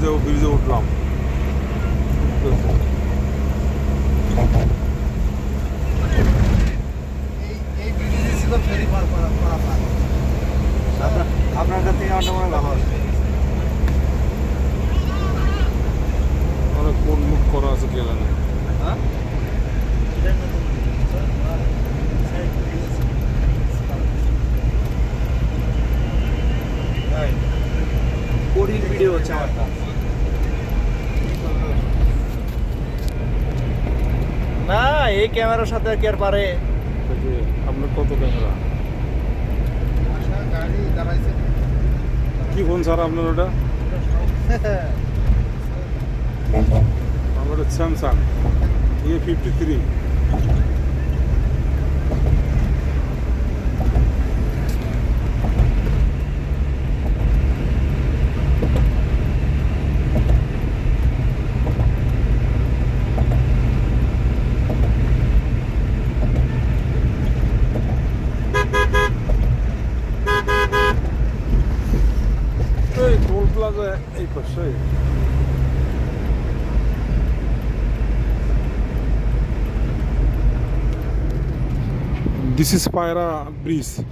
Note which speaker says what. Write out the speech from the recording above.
Speaker 1: এই ব্রিজে উঠলাম আপনার আপনার কাছ থেকে আমার মনে হয় ভালো হচ্ছে আমারটা না এই ক্যামেরার সাথে কি আর পারে?
Speaker 2: আপনার কত ক্যামেরা? কি ফোন স্যার আপনার ওটা? আমার Samsung A fifty three Epa, i po szyję. This is Pyra breeze.